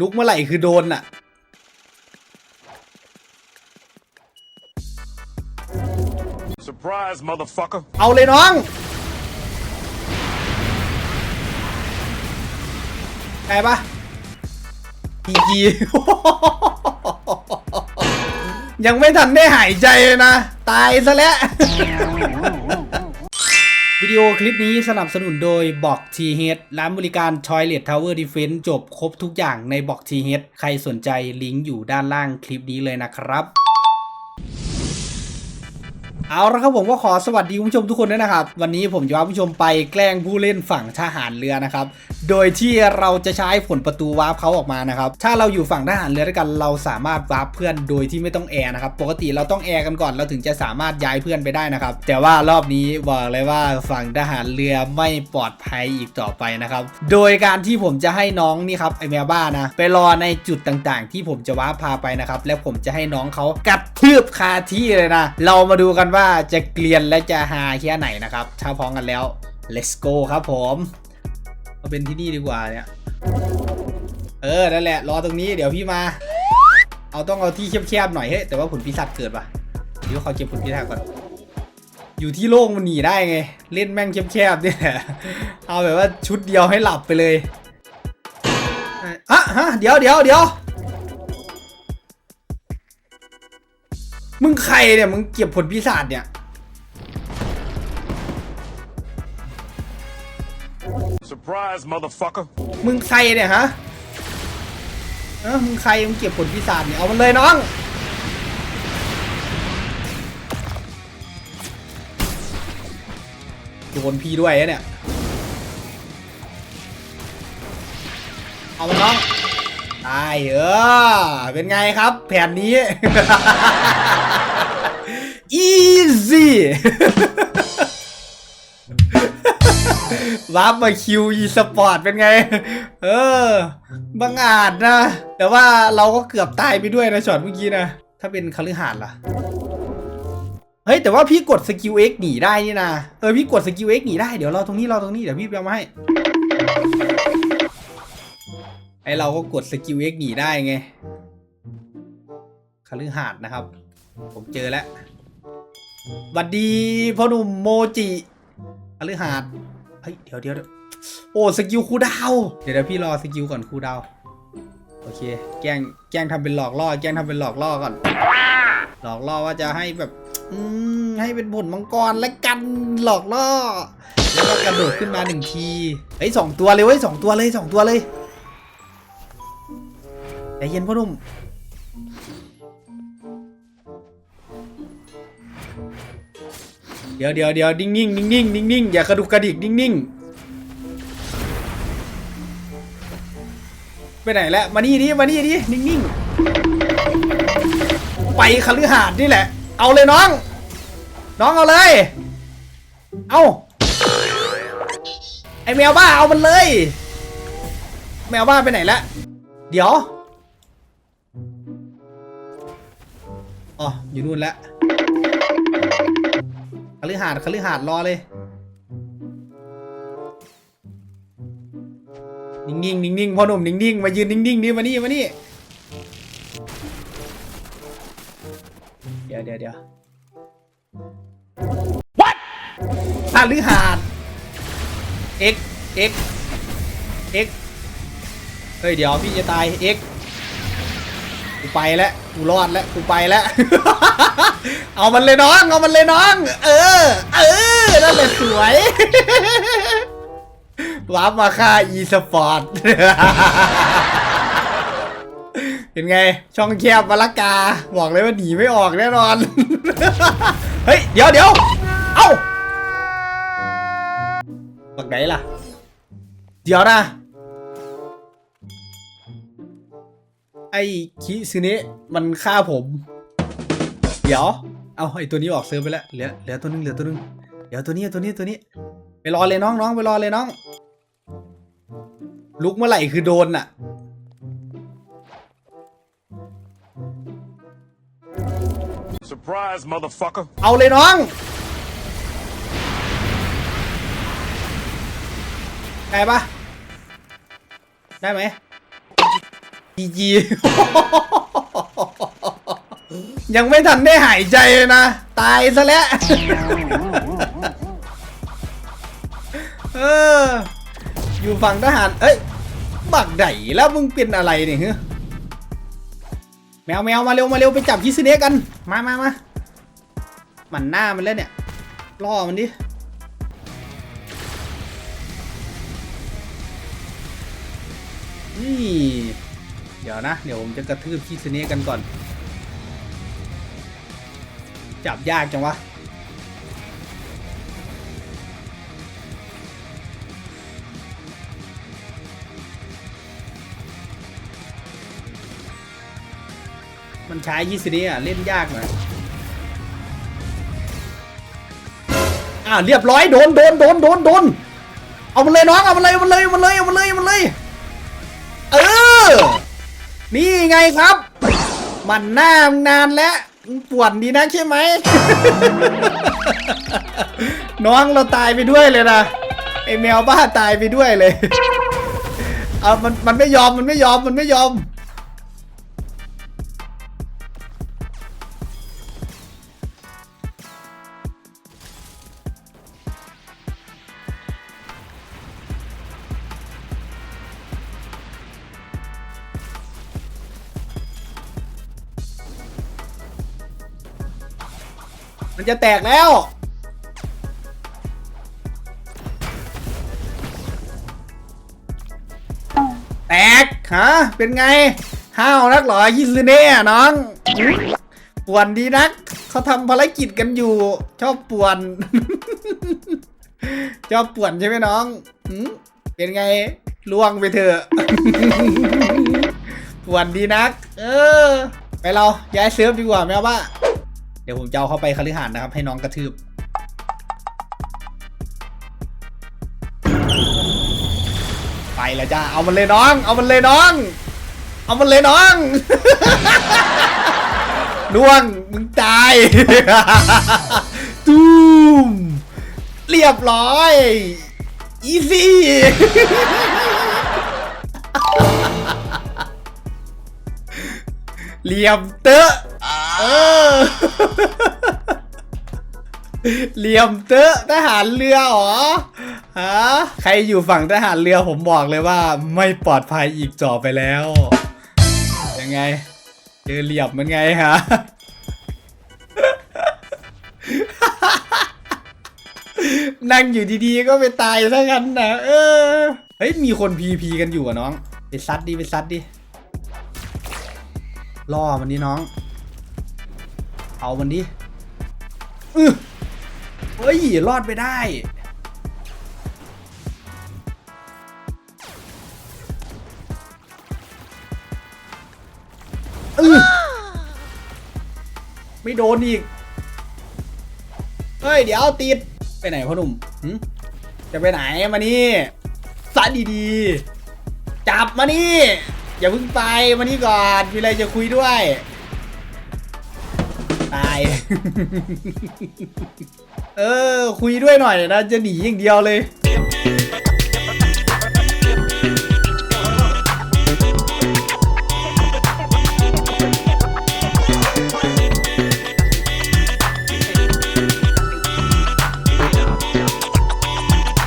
ลุกเมื่อไหร่คือโดนอะ Surprise, motherfucker. เอาเลยน้องไงปะพีจียังไม่ทันได้หายใจเลยนะ ตายซะแล้ววิ ดีโอคลิปนี้สนับสนุนโดยบอก t h ร้านบริการ Toilet Tower Defense จบครบทุกอย่างในบอก t h ใครสนใจลิงก์อยู่ด้านล่างคลิปนี้เลยนะครับ เอาละครับผมก็ขอสวัสดีคุณผู้ชมทุกคนด้วยนะครับ วันนี้ผมจะพาผู้ชมไปแกล้งผู้เล่นฝั่งทหารเรือนะครับ โดยที่เราจะใช้ผลประตูวาร์ปเขาออกมานะครับ ถ้าเราอยู่ฝั่งทหารเรือด้วยกันเราสามารถวาร์ปเพื่อนโดยที่ไม่ต้องแอร์นะครับ ปกติเราต้องแอร์กันก่อนเราถึงจะสามารถย้ายเพื่อนไปได้นะครับ แต่ว่ารอบนี้บอกเลยว่าฝั่งทหารเรือไม่ปลอดภัยอีกต่อไปนะครับ โดยการที่ผมจะให้น้องนี่ครับไอแมวบ้านะไปรอในจุดต่างๆ ที่ผมจะวาร์ปพาไปนะครับ แล้วผมจะให้น้องเขากัดทืบคาที่เลยนะ เรามาดูกันว่าาจะเกลียนและจะฮาแค่ไหนนะครับ ถ้าพร้อมกันแล้ว let's go ครับผมมาเป็นที่นี่ดีกว่าเนี่ย เออ นั่นแหละ รอตรงนี้เดี๋ยวพี่มา เอาต้องเอาที่แคบๆหน่อยเฮ้ยแต่ว่าผลปีศาจเกิดปะเดี๋ยวขอเก็บผลปีศาจก่อน อยู่ที่โล่งมันหนีได้ไง เล่นแม่งแคบๆเนี่ยเอาแบบว่าชุดเดียวให้หลับไปเลยอะฮะเดี๋ยวเดี๋ยวเดี๋ยว มึงใครเนี่ย มึงเก็บผลปีศาจเนี่ย Surprise, motherfucker. มึงใครเนี่ยฮะเออมึงใคร มึงเก็บผลปีศาจเนี่ย เอามันเลยน้อง โดนพี่ด้วยนะเนี่ย เอามันน้อง ตายเออ เป็นไงครับแผนนี้ easy ร์ปมาคิวอีสปอร์ตเป็นไง เออ บังอาจนะ แต่ว่าเราก็เกือบตายไปด้วยนะช็อตเมื่อกี้นะ ถ้าเป็นคฤหาสน์ล่ะ เฮ้ย แต่ว่าพี่กดสกิล X หนีได้นี่นะ เออ พี่กดสกิล X หนีได้ เดี๋ยวเราตรงนี้เราตรงนี้ เดี๋ยวพี่ไปเอามาให้ ไอเราก็กดสกิล X หนีได้ไงคฤหาสน์นะครับ ผมเจอแล้วหวัดดีพ่อหนุ่มโมจิคฤหาสน์เฮ้ยเดี๋ยวเดี๋ยวโอ้สกิลคูดาว เดี๋ยวเดี๋ยวพี่รอสกิลก่อนคูดาว โอเค แกล้งแกล้งทำเป็นหลอกล่อ แกล้งทำเป็นหลอกล่อก่อน หลอกล่อว่าจะให้แบบ อืมให้เป็นผลมังกรและกันหลอกล่อ แล้วก็กระโดดขึ้นมาหนึ่งทีเฮ้ยสองตัวเลยเว้ยสองตัวเลยสองตัวเลย ใจเย็นพ่อหนุ่มเดี๋ยวเดี๋ยวเดี๋ยวนิ่งนิ่งนิ่งนิ่งนิ่งนิ่งอย่ากระดุกกระดิกนิ่งนิ่งไปไหนแล้วมานี่ดิมานี่ดินิ่งนิ่งไปคฤหาสน์นี่แหละ เอาเลยน้อง น้องเอาเลย เอาไอแมวบ้าเอามันเลย แมวบ้าไปไหนแล้วเดี๋ยว อ๋ออยู่นู่นแล้วคฤหาสน์คฤหาสน์รอเลย นิ่งๆนิ่งๆพ่อหนุ่มนิ่งๆมายืนนิ่งๆดิมานี่มานี่เดี๋ยวเดี๋ยวเดี๋ยว What คฤหาสน์ x x x เฮ้ยเดี๋ยวพี่จะตาย x กูไปแล้ว กูรอดแล้วกูไปแล้ว เอามันเลยน้อง เอามันเลยน้อง เออ เออนั่นแหละสวยร์ปมาค่า e สปอร์ตเป็นไง ช่องแคบมาละกา บอกเลยว่าหนีไม่ออกแน่นอน เฮ้ย เดี๋ยวเดี๋ยวเอ้าบักไหนล่ะ เดี๋ยวนะ ไอ้คิซึเนะมันฆ่าผม เดี๋ยว เอาไอ้ตัวนี้ออกเซิร์ฟไปแล้ว เหลือเหลือตัวนึงเหลือตัวนึง เดี๋ยวตัวนี้ตัวนี้ตัวนี้ ไปรอเลยน้องน้องไปรอเลยน้อง ลุกเมื่อไหร่คือโดนอะ Surprise, motherfucker. เอาเลยน้องได้ปะได้ไหม จีจียังไม่ทันได้หายใจเลยนะ ตายซะแล้วเอออยู่ฝั่งทหาร เอ้ย บักไดแล้วมึงเป็นอะไรเนี่ยเฮ้ยแมวแมวมาเร็วมาเร็วไปจับคิสเนะกัน มามามามันหน้ามันแล้วเนี่ย ล่อมันดิ นี่ เดี๋ยวนะ เดี๋ยวผมจะกระทืบคิสเนะกันก่อน จับยากจังวะมันใช้ยิสเนี้อะ เล่นยากหน่อยอ่าเรียบร้อยโดนโดนโดนโดนโดนเอามันเลยน้องเอามันเลยเอามันเลยเอามันเลยเอามันเลยเอามันเลย เออ นี่ไงครับ มันหน้ามนานแล้วปวดดีนะใช่ไหม น้องเราตายไปด้วยเลยนะไอแมวบ้าตายไปด้วยเลย เอามันมันไม่ยอมมันไม่ยอมมันไม่ยอม มันจะแตกแล้ว แตกฮะเป็นไง ห้าวนักหรอยิซึเน่น้องป่วนดีนักเขาทำภารกิจกันอยู่ ชอบป่วน ชอบป่วนใช่ไหมน้องเป็นไงล่วงไปเถอะป่วนดีนัก เออ ไปเราย้ายเซิร์ฟดีกว่าแม่ว่า เดี๋ยวผมจะเอาเข้าไปคฤหาสน์นะครับ ให้น้องกระทืบ ไปแล้วจ้า เอามันเลยน้อง เอามันเลยน้อง เอามันเลยน้องน่วงมึงตายตูมเรียบร้อย อีซี่เหลี่ยมเตอะ เออ เหลี่ยมเตอะทหารเรือหรอฮะใครอยู่ฝั่งทหารเรือผมบอกเลยว่า ไม่ปลอดภัยอีกต่อไปแล้ว ยังไงเจอเหลี่ยมมันไงฮะนั่งอยู่ดีๆก็ไปตายซะกันนะเออ เฮ้ย มีคนพีพีกันอยู่อะน้อง ไปซัดดิ ไปซัดดิ ล่อมันดิน้อง เอามันดิอื้อเฮ้ย รอดไปได้ อือไม่โดนอีก เฮ้ย เดี๋ยวติด ไปไหนพ่อหนุ่มจะไปไหนมานี่ซัดดีๆ จับมานี่ อย่าเพิ่งไปมานี่ก่อน มีอะไรจะคุยด้วย ตาย เออ คุยด้วยหน่อยนะ จะหนีอย่างเดียวเลย